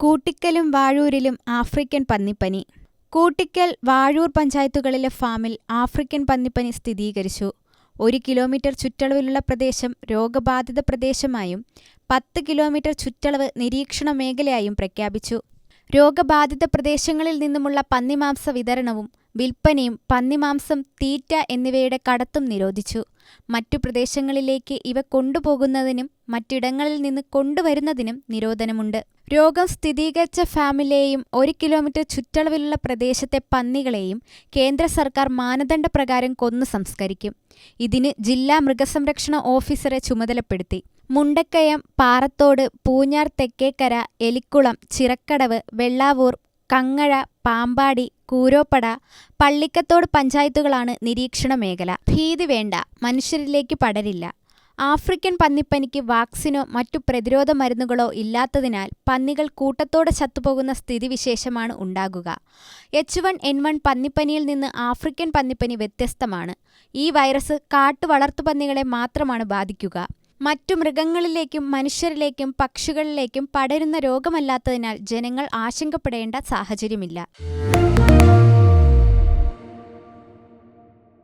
കൂട്ടിക്കലും വാഴൂരിലും ആഫ്രിക്കൻ പന്നിപ്പനി. കൂട്ടിക്കൽ വാഴൂർ പഞ്ചായത്തുകളിലെ ഫാമിൽ ആഫ്രിക്കൻ പന്നിപ്പനി സ്ഥിരീകരിച്ചു. ഒരു കിലോമീറ്റർ ചുറ്റളവിലുള്ള പ്രദേശം രോഗബാധിത പ്രദേശമായും പത്ത് കിലോമീറ്റർ ചുറ്റളവ് നിരീക്ഷണ മേഖലയായും പ്രഖ്യാപിച്ചു. രോഗബാധിത പ്രദേശങ്ങളിൽ നിന്നുമുള്ള പന്നിമാംസ വിതരണവും വിൽപ്പനയും പന്നിമാംസം തീറ്റ എന്നിവയുടെ കടത്തും നിരോധിച്ചു. മറ്റു പ്രദേശങ്ങളിലേക്ക് ഇവ കൊണ്ടുപോകുന്നതിനും മറ്റിടങ്ങളിൽ നിന്ന് കൊണ്ടുവരുന്നതിനും നിരോധനമുണ്ട്. രോഗം സ്ഥിരീകരിച്ച ഫാമിലെയും ഒരു കിലോമീറ്റർ ചുറ്റളവിലുള്ള പ്രദേശത്തെ പന്നികളെയും കേന്ദ്ര സർക്കാർ മാനദണ്ഡപ്രകാരം കൊന്നു സംസ്കരിക്കും. ഇതിന് ജില്ലാ മൃഗസംരക്ഷണ ഓഫീസറെ ചുമതലപ്പെടുത്തി. മുണ്ടക്കയം പാറത്തോട് പൂഞ്ഞാർ തെക്കേക്കര എലിക്കുളം ചിറക്കടവ് വെള്ളാവൂർ കങ്ങഴ പാമ്പാടി കൂരോപ്പട പള്ളിക്കത്തോട് പഞ്ചായത്തുകളാണ് നിരീക്ഷണ മേഖല. ഭീതി വേണ്ട മനുഷ്യരിലേക്ക് പടരില്ല. ആഫ്രിക്കൻ പന്നിപ്പനിക്ക് വാക്സിനോ മറ്റു പ്രതിരോധ മരുന്നുകളോ ഇല്ലാത്തതിനാൽ പന്നികൾ കൂട്ടത്തോടെ ചത്തുപോകുന്ന സ്ഥിതിവിശേഷമാണ് ഉണ്ടാകുക. എച്ച് വൺ എൻ വൺ പന്നിപ്പനിയിൽ നിന്ന് ആഫ്രിക്കൻ പന്നിപ്പനി വ്യത്യസ്തമാണ്. ഈ വൈറസ് കാട്ടുവളർത്തുപന്നികളെ മാത്രമാണ് ബാധിക്കുക. മറ്റു മൃഗങ്ങളിലേക്കും മനുഷ്യരിലേക്കും പക്ഷികളിലേക്കും പടരുന്ന രോഗമല്ലാത്തതിനാൽ ജനങ്ങൾ ആശങ്കപ്പെടേണ്ട സാഹചര്യമില്ല.